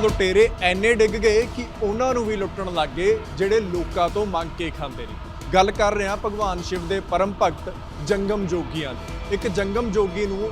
ਲੁਟੇਰੇ ਐਨੇ ਡਿੱਗ ਗਏ ਕਿ ਉਹਨਾਂ ਨੂੰ ਵੀ ਲੁੱਟਣ ਲੱਗ ਗਏ, ਜਿਹੜੇ ਲੋਕਾਂ ਤੋਂ ਮੰਗ ਕੇ ਖਾਂਦੇ ਨੇ। ਗੱਲ ਕਰ ਰਹੇ ਹਾਂ ਭਗਵਾਨ ਸ਼ਿਵ ਦੇ ਪਰਮ ਭਗਤ ਜੰਗਮ ਜੋਗੀਆਂ ਦੀ। ਇੱਕ ਜੰਗਮ ਜੋਗੀ ਨੂੰ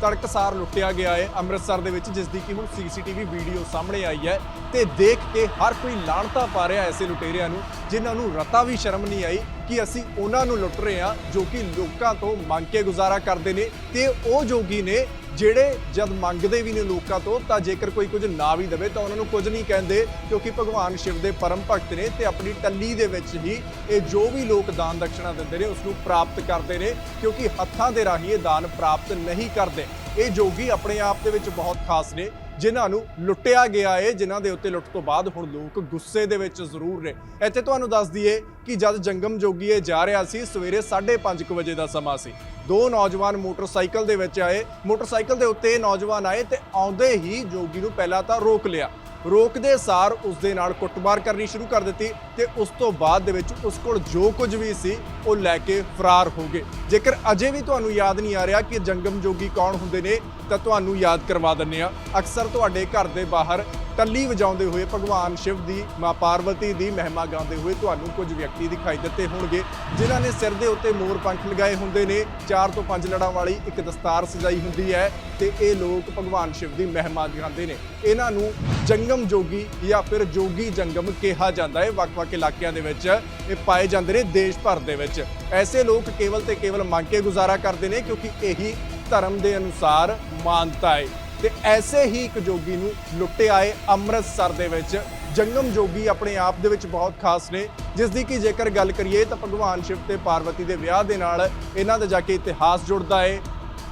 ਤੜਕਸਾਰ ਲੁੱਟਿਆ ਗਿਆ ਹੈ ਅੰਮ੍ਰਿਤਸਰ ਦੇ ਵਿੱਚ ਜਿਸ ਦੀ ਕਿ ਹੁਣ ਸੀਸੀਟੀਵੀ ਵੀਡੀਓ ਸਾਹਮਣੇ ਆਈ ਹੈ ਤੇ ਦੇਖ ਕੇ ਹਰ ਕੋਈ ਲਾਣਤਾ ਪਾ ਰਿਹਾ ਐਸੇ ਲੁਟੇਰਿਆਂ ਨੂੰ। ਜਿਨ੍ਹਾਂ ਨੂੰ ਰਤਾ ਵੀ ਸ਼ਰਮ ਨਹੀਂ ਆਈ ਕਿ ਅਸੀਂ ਉਹਨਾਂ ਨੂੰ ਲੁੱਟ ਰਹੇ ਹਾਂ, ਜੋ ਕਿ ਲੋਕਾਂ ਤੋਂ ਮੰਗ ਕੇ ਗੁਜ਼ਾਰਾ ਕਰਦੇ ਨੇ ਤੇ ਉਹ ਜੋਗੀ ਨੇ ਜਿਹੜੇ ਜਦ ਮੰਗਦੇ ਵੀ ਨੇ ਲੋਕਾਂ ਤੋਂ, ਤਾਂ ਜੇਕਰ ਕੋਈ ਕੁਝ ਨਾ ਵੀ ਦੇਵੇ ਤਾਂ ਉਹਨਾਂ ਨੂੰ ਕੁਝ ਨਹੀਂ ਕਹਿੰਦੇ, ਕਿਉਂਕਿ ਭਗਵਾਨ ਸ਼ਿਵ ਦੇ ਪਰਮ ਭਗਤ ਨੇ ਤੇ ਆਪਣੀ ਟੱਲੀ ਦੇ ਵਿੱਚ ਹੀ ਇਹ ਜੋ ਵੀ ਲੋਕ ਦਾਨ ਦਕਸ਼ਨਾ ਦਿੰਦੇ ਨੇ ਉਸ ਨੂੰ ਪ੍ਰਾਪਤ ਕਰਦੇ ਨੇ, ਕਿਉਂਕਿ ਹੱਥਾਂ ਦੇ ਰਾਹੀਂ ਇਹ ਦਾਨ ਪ੍ਰਾਪਤ ਨਹੀਂ ਕਰਦੇ। ਇਹ ਜੋਗੀ ਆਪਣੇ ਆਪ ਦੇ ਵਿੱਚ ਬਹੁਤ ਖਾਸ ਨੇ। ਜਿਨ੍ਹਾਂ ਨੂੰ ਲੁੱਟਿਆ ਗਿਆ ਏ, ਜਿਨ੍ਹਾਂ ਦੇ ਉੱਤੇ ਲੁੱਟ ਤੋਂ ਬਾਅਦ ਹੁਣ ਲੋਕ ਗੁੱਸੇ ਦੇ ਵਿੱਚ ਜ਼ਰੂਰ ਨੇ। ਇੱਥੇ ਤੁਹਾਨੂੰ ਦੱਸ ਦਈਏ ਕਿ ਜਦ ਜੰਗਮ ਜੋਗੀ ਇਹ ਜਾ ਰਿਹਾ ਸੀ, ਸਵੇਰੇ 5:30 ਵਜੇ ਦਾ ਸਮਾਂ ਸੀ। ਦੋ ਨੌਜਵਾਨ ਮੋਟਰਸਾਈਕਲ ਦੇ ਵਿੱਚ ਆਏ। ਮੋਟਰਸਾਈਕਲ ਦੇ ਉੱਤੇ ਨੌਜਵਾਨ ਆਏ ਤੇ ਆਉਂਦੇ ਹੀ ਜੋਗੀ ਨੂੰ ਪਹਿਲਾਂ ਤਾਂ ਰੋਕ ਲਿਆ। ਰੋਕਦੇ ਸਾਰ ਉਸ ਦੇ ਨਾਲ ਕੁੱਟਮਾਰ ਕਰਨੀ ਸ਼ੁਰੂ ਕਰ ਦਿੱਤੀ ਤੇ ਉਸ ਤੋਂ ਬਾਅਦ ਦੇ ਵਿੱਚ ਉਸ ਕੋਲ ਜੋ ਕੁਝ ਵੀ ਸੀ, ਉਹ ਲੈ ਕੇ ਫਰਾਰ ਹੋ ਗਏ। ਜੇਕਰ ਅਜੇ ਵੀ ਤੁਹਾਨੂੰ ਯਾਦ ਨਹੀਂ ਆ ਰਿਹਾ ਕਿ ਜੰਗਮ ਜੋਗੀ ਕੌਣ ਹੁੰਦੇ ਨੇ, ਤਾਂ ਤੁਹਾਨੂੰ ਯਾਦ ਕਰਵਾ ਦਿੰਨੇ ਆ ਅਕਸਰ ਤੁਹਾਡੇ ਘਰ ਦੇ ਬਾਹਰ ਟੱਲੀ ਵਜਾਉਂਦੇ ਹੋਏ ਭਗਵਾਨ ਸ਼ਿਵ ਦੀ, ਮਾਂ ਪਾਰਵਤੀ ਦੀ ਮਹਿਮਾ ਗਾਉਂਦੇ ਹੋਏ ਤੁਹਾਨੂੰ ਕੁਝ ਵਿਅਕਤੀ ਦਿਖਾਈ ਦਿੱਤੇ ਹੋਣਗੇ, ਜਿਨ੍ਹਾਂ ਨੇ ਸਿਰ ਦੇ ਉੱਤੇ ਮੋਰ ਪੰਖ ਲਗਾਏ ਹੁੰਦੇ ਨੇ। ਚਾਰ ਤੋਂ ਪੰਜ ਲੜਾਂ ਵਾਲੀ ਇੱਕ ਦਸਤਾਰ ਸਜਾਈ ਹੁੰਦੀ ਹੈ ਤੇ ਇਹ ਲੋਕ ਭਗਵਾਨ ਸ਼ਿਵ ਦੀ ਮਹਿਮਾ ਗਾਉਂਦੇ ਨੇ। ਇਹਨਾਂ ਨੂੰ ਜੰਗਮ ਜੋਗੀ ਜਾਂ ਫਿਰ ਜੋਗੀ ਜੰਗਮ ਕਿਹਾ ਜਾਂਦਾ ਹੈ ਵੱਖ-ਵੱਖ ਇਲਾਕਿਆਂ ਦੇ ਵਿੱਚ। ਇਹ ਪਾਏ ਜਾਂਦੇ ਨੇ ਦੇਸ਼ ਭਰ ਦੇ ਵਿੱਚ। ਐਸੇ ਲੋਕ ਕੇਵਲ ਤੇ ਕੇਵਲ ਮੰਗ ਕੇ ਗੁਜ਼ਾਰਾ ਕਰਦੇ ਨੇ ਕਿਉਂਕਿ ਇਹੀ ਧਰਮ ਦੇ ਅਨੁਸਾਰ ਮਾਨਤਾ ਹੈ। ਤੇ ਐਸੇ ਹੀ ਇੱਕ ਜੋਗੀ ਨੂੰ ਲੁੱਟੇ ਆਏ ਅੰਮ੍ਰਿਤਸਰ ਦੇ ਵਿੱਚ। ਜੰਗਮ ਜੋਗੀ ਆਪਣੇ ਆਪ ਦੇ ਵਿੱਚ ਬਹੁਤ ਖਾਸ ਨੇ। ਜਿਸ ਦੀ ਕਿ ਜੇਕਰ ਗੱਲ ਕਰੀਏ ਤਾਂ ਭਗਵਾਨ ਸ਼ਿਵ ਤੇ ਪਾਰਵਤੀ ਦੇ ਵਿਆਹ ਦੇ ਨਾਲ ਇਹਨਾਂ ਦਾ ਜਾ ਕੇ ਇਤਿਹਾਸ ਜੁੜਦਾ ਹੈ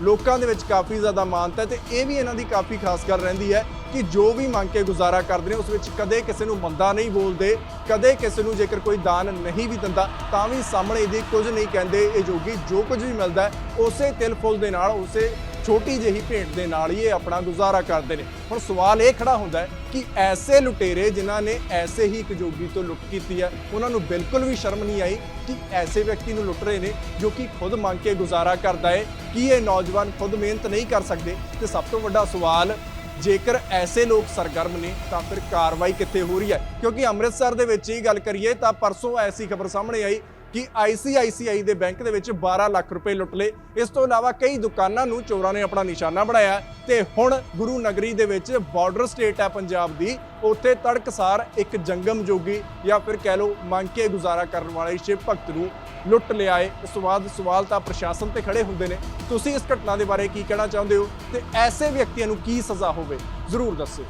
ਲੋਕਾਂ ਦੇ ਵਿੱਚ ਕਾਫੀ ਜ਼ਿਆਦਾ ਮਾਨਤਾ ਹੈ ਤੇ ਇਹ ਵੀ ਇਹਨਾਂ ਦੀ ਕਾਫੀ ਖਾਸ ਗੱਲ ਰਹਿੰਦੀ ਹੈ ਕਿ ਜੋ ਵੀ ਮੰਗ ਕੇ ਗੁਜ਼ਾਰਾ ਕਰਦੇ ਨੇ, ਉਸ ਵਿੱਚ ਕਦੇ ਕਿਸੇ ਨੂੰ ਮੰਦਾ ਨਹੀਂ ਬੋਲਦੇ, ਕਦੇ ਕਿਸੇ ਨੂੰ ਜੇਕਰ ਕੋਈ ਦਾਨ ਨਹੀਂ ਵੀ ਦਿੰਦਾ, ਤਾਂ ਵੀ ਸਾਹਮਣੇ ਇਹਦੇ ਕੁਝ ਨਹੀਂ ਕਹਿੰਦੇ। ਇਹ ਜੋਗੀ ਜੋ ਕੁਝ ਵੀ ਮਿਲਦਾ ਉਸੇ ਤਿਲ ਫੁੱਲ ਦੇ ਨਾਲ, ਉਸੇ ਛੋਟੀ ਜਿਹੀ ਭੇਂਟ ਦੇ ਨਾਲ ਹੀ ਇਹ ਆਪਣਾ ਗੁਜ਼ਾਰਾ ਕਰਦੇ ਨੇ। ਹੁਣ ਸਵਾਲ ਇਹ ਖੜਾ ਹੁੰਦਾ ਹੈ ਕਿ ਐਸੇ ਲੁਟੇਰੇ ਜਿਨ੍ਹਾਂ ਨੇ ਐਸੇ ਹੀ ਇੱਕ ਜੋਗੀ ਤੋਂ ਲੁੱਟ ਕੀਤੀ ਹੈ, ਉਹਨਾਂ ਨੂੰ ਬਿਲਕੁਲ ਵੀ ਸ਼ਰਮ ਨਹੀਂ ਆਈ ਕਿ ਐਸੇ ਵਿਅਕਤੀ ਨੂੰ ਲੁੱਟ ਰਹੇ ਨੇ ਜੋ ਕਿ ਖੁਦ ਮੰਗ ਕੇ ਗੁਜ਼ਾਰਾ ਕਰਦਾ ਹੈ ਕਿ ਇਹ ਨੌਜਵਾਨ ਖੁਦ ਮਿਹਨਤ ਨਹੀਂ ਕਰ ਸਕਦੇ? ਤੇ ਸਭ ਤੋਂ ਵੱਡਾ ਸਵਾਲ, ਜੇਕਰ ਐਸੇ ਲੋਕ ਸਰਗਰਮ ਨੇ, ਤਾਂ ਫਿਰ ਕਾਰਵਾਈ ਕਿੱਥੇ ਹੋ ਰਹੀ ਹੈ? ਕਿਉਂਕਿ ਅੰਮ੍ਰਿਤਸਰ ਦੇ ਵਿੱਚ ਹੀ ਗੱਲ ਕਰੀਏ ਤਾਂ ਪਰਸੋਂ ਐਸੀ ਖਬਰ ਸਾਹਮਣੇ ਆਈ ਕਿ ICICI ਦੇ ਬੈਂਕ ਦੇ ਵਿੱਚ 12 ਲੱਖ ਰੁਪਏ ਲੁੱਟ ਲਏ। ਇਸ ਤੋਂ ਇਲਾਵਾ ਕਈ ਦੁਕਾਨਾਂ ਨੂੰ ਚੋਰਾਂ ਨੇ ਆਪਣਾ ਨਿਸ਼ਾਨਾ ਬਣਾਇਆ ਤੇ ਹੁਣ ਗੁਰੂ ਨਗਰੀ ਦੇ ਵਿੱਚ ਬਾਰਡਰ ਸਟੇਟ ਹੈ ਪੰਜਾਬ ਦੀ। ਉੱਥੇ ਤੜਕਸਾਰ ਇੱਕ ਜੰਗਮ ਜੋਗੀ ਜਾਂ ਫਿਰ ਕਹਿ ਲਓ ਮੰਗ ਕੇ ਗੁਜ਼ਾਰਾ ਕਰਨ ਵਾਲੇ ਸ਼ਿਵ ਭਗਤ ਨੂੰ ਲੁੱਟ ਲਿਆਏ ਇਸ ਤੋਂ ਬਾਅਦ ਸਵਾਲ ਤਾਂ ਪ੍ਰਸ਼ਾਸਨ ਤੇ ਖੜੇ ਹੁੰਦੇ ਨੇ। ਤੁਸੀਂ ਇਸ ਘਟਨਾ ਦੇ ਬਾਰੇ ਕੀ ਕਹਿਣਾ ਚਾਹੁੰਦੇ ਹੋ? ਤੇ ਐਸੇ ਵਿਅਕਤੀਆਂ ਨੂੰ ਕੀ ਸਜ਼ਾ ਹੋਵੇ? ਜ਼ਰੂਰ ਦੱਸਿਓ।